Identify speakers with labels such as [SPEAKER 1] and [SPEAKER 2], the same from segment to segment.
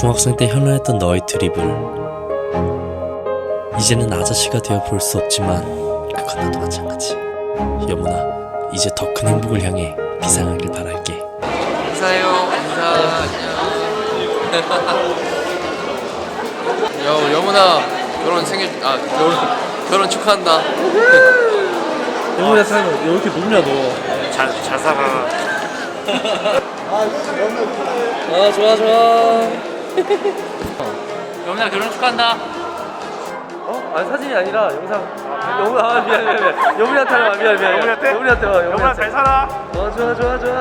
[SPEAKER 1] 중학생 때 현란했던 너의 드리블 이제는 아저씨가 되어 볼 수 없지만 그건 나도 마찬가지 여문아 이제 더 큰 행복을 향해 비상하길 바랄게
[SPEAKER 2] 인사해요. 인사. 안녕. 야, 여문아 결혼 생일 아 결혼 결혼 축하한다.
[SPEAKER 3] 영훈이 살면 왜 이렇게 높냐 너?
[SPEAKER 2] 잘잘 살아.
[SPEAKER 3] 아 좋아 좋아.
[SPEAKER 2] 여문아 결혼 축하한다.
[SPEAKER 3] 어? 아니 사진이 아니라 영상. 아, 영훈 아 미안 미안 미안. 영훈이한테 하면 미안 미안. 영훈이한테? 영훈이한테 와. 영훈아 잘 살아. 어 좋아 좋아 좋아.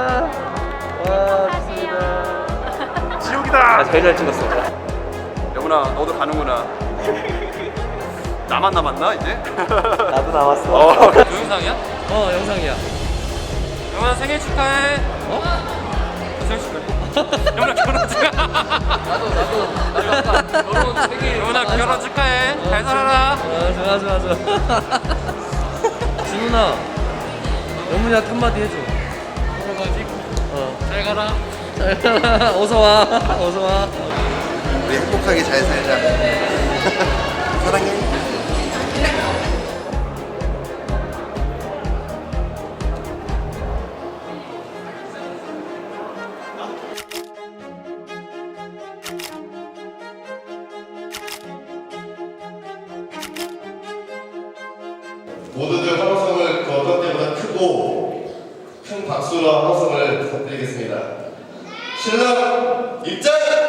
[SPEAKER 3] 와 좋습니다.
[SPEAKER 4] 지옥이다.
[SPEAKER 3] 아 제일 잘 찍었어.
[SPEAKER 4] 영훈아 너도 가는구나. 나만 남았나 이제?
[SPEAKER 3] 나도 나왔어.
[SPEAKER 4] 어.
[SPEAKER 2] 동영상이야?
[SPEAKER 3] 어 영상이야.
[SPEAKER 2] 여문아 생일 축하해. 어? 생일 축하해. 여문아 결혼. 나도 나도 나도 아까 결혼 생일. 여문아 결혼 축하해. 잘 살아라.
[SPEAKER 3] 아 좋아 좋아 좋아. 진훈아. 영훈이한테 한마디 해줘.
[SPEAKER 2] 뭐라 가지?
[SPEAKER 3] 어.
[SPEAKER 2] 잘 가라.
[SPEAKER 3] 잘 가라. 어서 와. 어서 와.
[SPEAKER 5] 우리 행복하게 잘 살자. 사랑해. 모두들 환호성을 그 어떤 때보다 크고 큰 박수로 환호성을 부탁드리겠습니다. 신랑 입장!